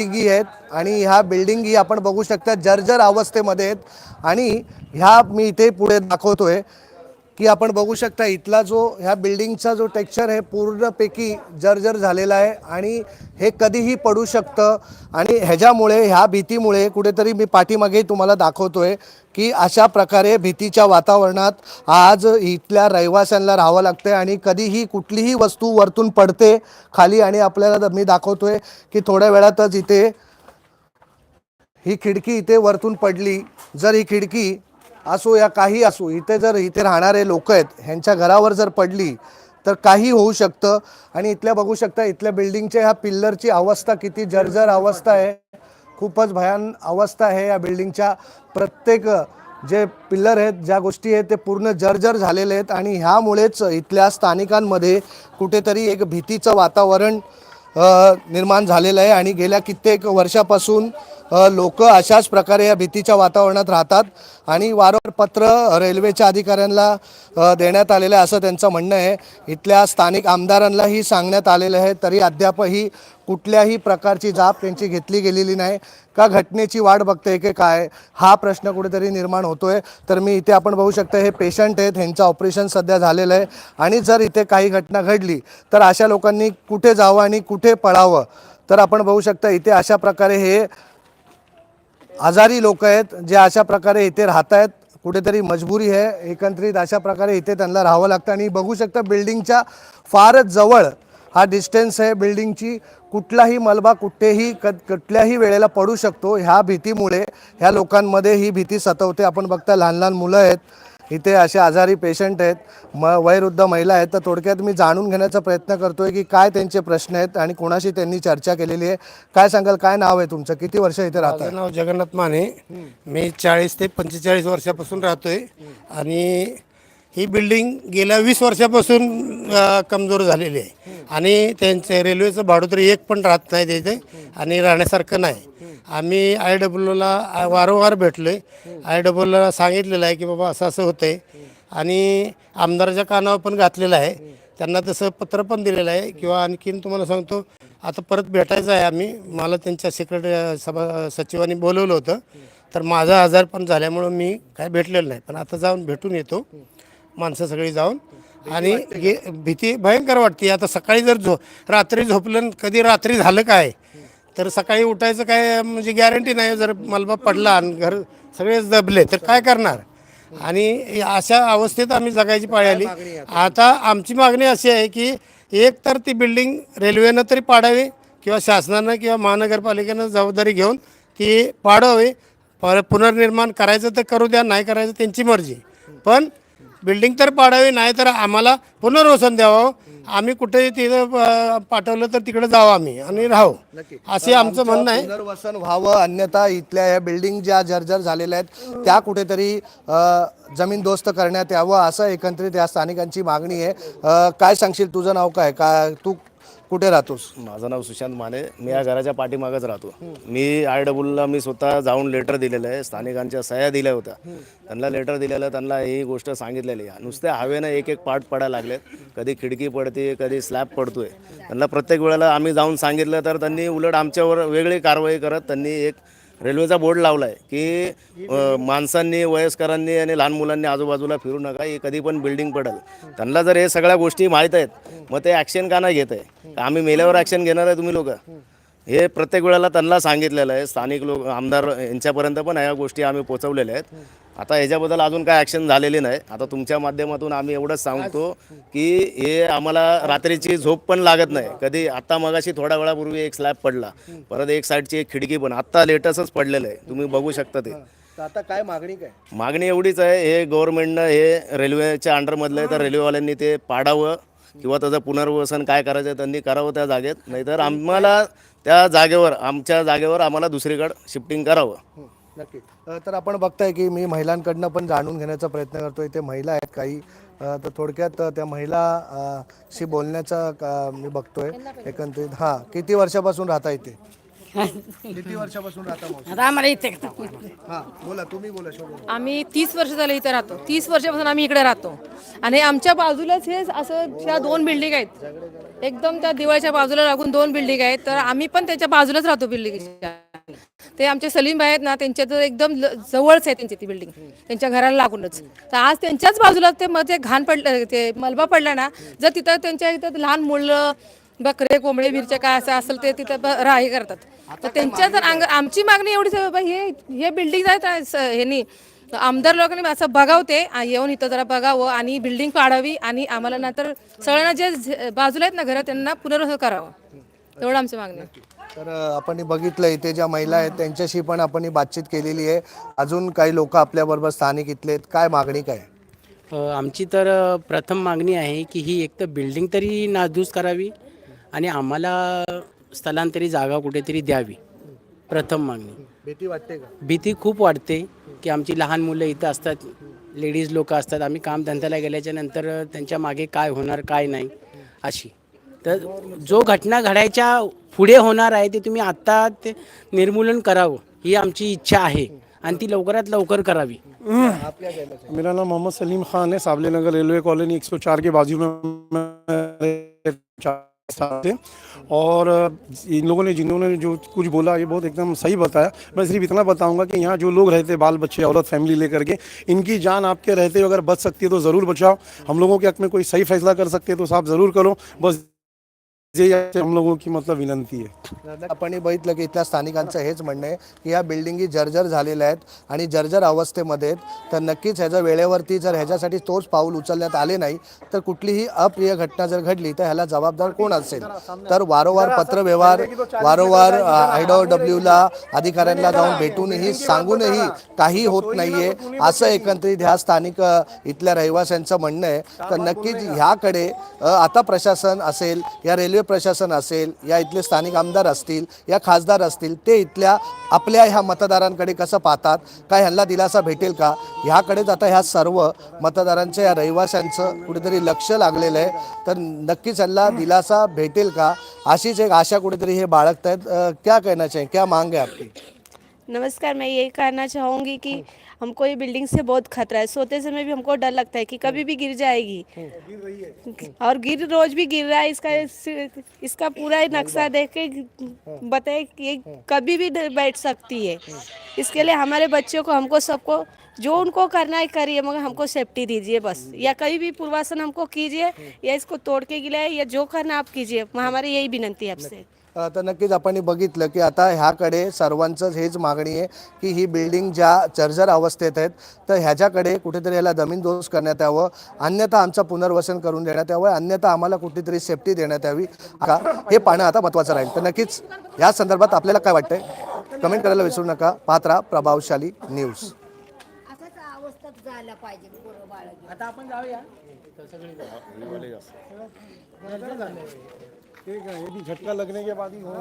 बिल्डिंगी आहेत आणि ह्या बिल्डिंगी आपण बघू शकता जर्जर अवस्थेमध्ये आहेत. आणि ह्या मी इथे पुढे दाखवतोय. की आपण बघू शकता इथला जो ह्या बिल्डिंगचा जो टेक्स्चर आहे पूर्णपैकी जर्जर झालेला आहे आणि हे कधीही पडू शकतं. आणि ह्याच्यामुळे ह्या भीतीमुळे कुठेतरी मी पाठीमागे तुम्हाला दाखवतोय की अशा प्रकारे भीतीच्या वातावरणात आज इथल्या रहिवाशांना राहावं लागतंय आणि कधीही कुठलीही वस्तू वरतून पडते खाली आणि आपल्याला मी दाखवतोय की थोड्या वेळातच इथे ही खिडकी इथे वरतून पडली. जर ही खिडकी असो या काही असो इथे जर इथे राहणारे लोक आहेत ह्यांच्या घरावर जर पडली तर काही होऊ शकतं. आणि इथल्या बघू शकता इथल्या बिल्डिंगच्या ह्या पिल्लरची अवस्था किती जर्जर अवस्था आहे. खूपच भयान अवस्था आहे या बिल्डिंगच्या. प्रत्येक जे पिल्लर आहेत ज्या गोष्टी आहेत ते पूर्ण जर्जर झालेले आहेत. आणि ह्यामुळेच इथल्या स्थानिकांमध्ये कुठेतरी एक भीतीचं वातावरण निर्माण झालेलं आहे. आणि गेल्या कित्येक वर्षापासून लोक अशाच प्रकारे या भीतीच्या वातावरणात राहतात आणि वारंवार पत्र रेल्वेच्या अधिकाऱ्यांना देण्यात आलेलं आहे असं त्यांचं म्हणणं आहे. इथल्या स्थानिक आमदारांनाही सांगण्यात आलेलं आहे तरी अद्यापही कुठल्याही प्रकारची जाब त्यांची घेतली गेलेली नाही. का घटनेची वाट बघते की काय? हा प्रश्न कुठेतरी निर्माण होतोय. तर मी इथे आपण बघू शकतो हे पेशंट आहेत ह्यांचं ऑपरेशन सध्या झालेलं आहे. आणि जर इथे काही घटना घडली तर अशा लोकांनी कुठे जावं आणि कुठे पळावं? तर आपण बघू शकता इथे अशा प्रकारे हे आजारी लोक आहेत जे अशा प्रकारे इथे राहत आहेत कुठेतरी मजबुरी आहे एकंदरीत अशा प्रकारे इथे त्यांना राहावं लागतं. आणि बघू शकता बिल्डिंगच्या फारच जवळ हा डिस्टन्स आहे. बिल्डिंगची कुठलाही मलबा कुठेही क कुठल्याही वेळेला पडू शकतो. ह्या भीतीमुळे ह्या लोकांमध्ये ही भीती सतवते. आपण बघता लहान लहान मुलं आहेत. इथे असे आजारी पेशंट आहेत. म वयवृद्ध महिला आहेत. तर थोडक्यात मी जाणून घेण्याचा प्रयत्न करतोय की काय त्यांचे प्रश्न आहेत आणि कोणाशी त्यांनी चर्चा केलेली आहे. काय सांगाल काय नाव आहे तुमचं? किती वर्ष इथे राहतात माझं नाव जगन्नाथ माने. मी चाळीस ते पंचेचाळीस वर्षापासून राहतोय. आणि ही बिल्डिंग गेल्या वीस वर्षापासून अ, कमजोर झालेली आहे. आणि त्यांचे रेल्वेचं भाडं तरी एक पण राहत नाही तिथे आणि राहण्यासारखं नाही. आम्ही आय डब्ल्यूला वारंवार भेटलो आहे आय डब्ल्यूला सांगितलेलं आहे की बाबा असं असं होतं आहे आणि आमदाराच्या कानावर पण घातलेलं आहे. त्यांना तसं पत्र पण दिलेलं आहे किंवा आणखीन तुम्हाला सांगतो आता परत भेटायचं आहे आम्ही. मला त्यांच्या सेक्रेटरी सभा सचिवांनी बोलवलं होतं. तर माझा आजार पण झाल्यामुळं मी काय भेटलेलं नाही. पण आता जाऊन भेटून येतो. माणसं सगळी जाऊन. आणि भीती भयंकर वाटते. आता सकाळी जर झो रात्री झोपलं कधी रात्री झालं काय? तर सकाळी उठायचं काय म्हणजे गॅरंटी नाही. जर मलबा पडला आणि घर सगळेच दबले तर काय करणार? आणि अशा अवस्थेत आम्ही जगायची पाळी आली. आता? आमची मागणी अशी आहे की एक तर ती बिल्डिंग रेल्वेनं तरी पाडावी किंवा शासनानं किंवा महानगरपालिकेनं जबाबदारी घेऊन ती पाडावी पर पुनर्निर्माण करायचं तर करू द्या नाही करायचं त्यांची मर्जी. पण बिल्डिंग तर पाडावी नाही तर आम्हाला पुनर्वसन द्यावं. आम्ही कुठे तिथं पाठवलं तर तिकडे जावं आम्ही आणि राहू. असे आमचं म्हणणं आहे. पुनर्वसन व्हावं अन्यथा इथल्या या बिल्डिंग ज्या जर्जर झालेल्या आहेत त्या कुठेतरी अ, जमीनदोस्त करण्यात यावं असं एकंदरीत या स्थानिकांची मागणी आहे. काय सांगशील? तुझं नाव काय? का तू कुठे राहतोस? माझं नाव सुशांत माने. मी या घराच्या पाठीमागच राहतो. मी आय डब्ल्यूला मी स्वतः जाऊन लेटर दिलेलं आहे. स्थानिकांच्या सह्या दिल्या होत्या. त्यांना लेटर दिलेलं त्यांना ही गोष्ट सांगितलेली आहे. नुसत्या हवेनं एक एक पार्ट पडायला लागलेत. कधी खिडकी पडते कधी स्लॅब पडतोय. त्यांना प्रत्येक वेळेला आम्ही जाऊन सांगितलं तर त्यांनी उलट आमच्यावर वेगळी कारवाई करत त्यांनी एक रेल्वेचा बोर्ड लावला आहे की अ, माणसांनी वयस्करांनी आणि लहान मुलांनी आजूबाजूला फिरू नका हे कधी पण बिल्डिंग पडेल. त्यांना जर हे सगळ्या गोष्टी माहीत आहेत मग ते ॲक्शन का नाही घेत आहे? आम्ही मेल्यावर ॲक्शन घेणार आहे तुम्ही लोक. हे प्रत्येक वेळेला त्यांना सांगितलेलं आहे स्थानिक लोक आमदार यांच्यापर्यंत पण ह्या गोष्टी आम्ही पोचवलेल्या आहेत. आता ह्याच्याबद्दल अजून काय ॲक्शन झालेली नाही. आता तुमच्या माध्यमातून आम्ही एवढंच सांगतो की हे आम्हाला रात्रीची झोप पण लागत नाही. कधी आत्ता मगाशी थोड्या वेळापूर्वी एक स्लॅब पडला. परत एक साईडची एक खिडकी पण. आत्ता लेटेस्टच पडलेलं आहे. तुम्ही बघू शकता ते. आता काय मागणी काय? मागणी एवढीच आहे हे गव्हर्नमेंटनं हे रेल्वेच्या अंडरमधलं आहे तर रेल्वेवाल्यांनी ते पाडावं किंवा त्याचं पुनर्वसन काय करायचं त्यांनी करावं त्या जागेत. नाहीतर आम्हाला त्या जागेवर आमच्या जागेवर आम्हाला दुसरीकडं शिफ्टिंग करावं. नक्की. अ, तर आपण बघताय की मी महिलांकडनं पण जाणून घेण्याचा प्रयत्न करतोय. ते महिला आहेत काही. अ, तर थोडक्यात अ, त्या महिला अ, शी बोलण्याचा क- मी बघतोय. एकंदरीत हां किती वर्षापासून राहता इथे? किती वर्षापासून राहता मावशी? आता आम्हाला इथे हा बोला तुम्ही बोला शोभा आम्ही तीस वर्ष झाले इथे राहतो. तीस वर्षापासून आम्ही इकडे राहतो. आणि आमच्या बाजूलाच हे असं ह्या दोन बिल्डिंग आहेत. एकदम त्या दिवाळीच्या बाजूला लागून दोन बिल्डिंग आहेत. तर आम्ही पण त्याच्या बाजूलाच राहतो बिल्डिंगच्या. ते आमचे सलीम भाई आहेत ना त्यांच्या तर एकदम जवळच आहे त्यांची ती बिल्डिंग त्यांच्या घराला लागूनच. तर आज त्यांच्याच बाजूला ते ते घाण पडलं ते मलबा पडला ना जर तिथं त्यांच्या इथं लहान मुलं बकरे कोंबडे मिरच्या काय असं असेल ते तिथं राही करतात. तर त्यांच्या जर अंग आमची मागणी एवढीच आहे बाबा हे हे बिल्डिंग आहेत स- ह्यांनी आमदार लोकांनी असं बघावं ते आ- येऊन इथं जरा बघावं आणि बिल्डिंग पाडावी आणि आम्हाला नंतर सगळ्यांना जे बाजूला आहेत ना घरात त्यांना पुनर्वसन करावं. एवढं आमची मागणी. तर आपण बघितलं इथे ज्या महिला आहेत त्यांच्याशी पण आपण बातचीत केलेली आहे. अजून काही लोक आपल्याबरोबर स्थानिक इथले आहेत. काय मागणी काय? आमची तर प्रथम मागणी आहे की ही एक तर बिल्डिंग तरी नासधूस करावी आणि आम्हाला स्थलांतरी जागा कुठेतरी द्यावी. प्रथम मागणी. भीती वाटते का? भीती खूप वाटते की आमची लहान मुलं इथं असतात लेडीज लोक असतात. आम्ही कामधंद्याला गेल्याच्यानंतर त्यांच्या मागे काय होणार काय नाही अशी. तर जो घटना घडायच्या पुढे होणार आहे, ते तुम्ही आत्ता ते निर्मूलन करावं, ही आमची इच्छा आणि ती लवकर करावी. मेरा नाम मोहम्मद सलीम खान है साबले नगर रेलवे कॉलोनी 104 के बाजू में थे और इन लोगों ने, जिन्होंने जो कुछ बोला, ये बहुत एकदम सही बताया। मैं सिर्फ़ इतना बताऊँगा कि यहाँ जो लोग रहते बाल बच्चे औरत, फैमिली लेकर के, इनकी जान आपके रहते अगर बच सकती है तो ज़रूर बचाओ। हम लोगों के हक में कोई सही फैसला कर सकते हैं तो साहब ज़रूर करो। बस जे हम लोगों की मतलब विनंती है आपण बघितलं की इथल्या स्थानिकांचं हेच म्हणणं आहे की या बिल्डिंगी जर्जर झालेल्या आहेत आणि जर्जर अवस्थेमध्ये तर नक्कीच ह्याच्या वेळेवरती जर ह्याच्यासाठी तोच पाऊल उचलण्यात आले नाही तर कुठलीही अप्रिय घटना जर घडली तर ह्याला जबाबदार कोण असेल? तर वारंवार पत्रव्यवहार वारंवार आय डब्ल्यूला अधिकाऱ्यांना जाऊन भेटूनही सांगूनही काही होत नाहीये असं एकंदरीत ह्या स्थानिक इथल्या रहिवाशांचं म्हणणं आहे. तर नक्कीच ह्याकडे आता प्रशासन असेल या रेल्वे प्रशासन असेल या इथले स्थानिक आमदार असतील या खासदार असतील ते इथल्या आपल्या ह्या मतदारांकडे कसं पाहतात काय ह्यांना दिलासा भेटेल का ह्याकडेच आता ह्या सर्व मतदारांच्या या रहिवाशांचं कुठेतरी लक्ष लागलेलं आहे. तर नक्कीच ह्यांना दिलासा भेटेल का अशीच एक आशा कुठेतरी हे बाळगत आहेत क्या कहना चाहिए क्या मांग है आपकी? नमस्कार मैं यही कहना चाहूँगी कि हमको ये बिल्डिंग से बहुत खतरा है। सोते समय भी हमको डर लगता है कि कभी भी गिर जाएगी। और गिर, रोज भी गिर रहा है। इसका इसका पूरा नक्शा देख के बताए कि ये कभी भी बैठ सकती है। इसके लिए हमारे बच्चों को, हमको सबको, जो उनको करना है करिए, मगर हमको सेफ्टी दीजिए बस। या कहीं भी पूर्वासन हमको कीजिए, या इसको तोड़ के गिलाए या जो करना आप कीजिए। हमारी यही विनंती है आपसे। तर नक्कीच आपण बघितलं की आता ह्याकडे सर्वांचंच हेच मागणी आहे की ही बिल्डिंग ज्या जर्जर अवस्थेत आहेत तर ह्याच्याकडे कुठेतरी ह्याला जमीनदोस करण्यात यावं. अन्यथा आमचं पुनर्वसन करून देण्यात यावं. अन्यथा आम्हाला कुठेतरी सेफ्टी देण्यात यावी. का? हे पाहणं आता महत्त्वाचं राहील. तर नक्कीच या संदर्भात आपल्याला काय वाटतंय? कमेंट करायला विसरू नका. पात्रा प्रभावशाली न्यूज आता आपण जाऊया. ठीक है ये भी झटका लगने के बाद ही हो.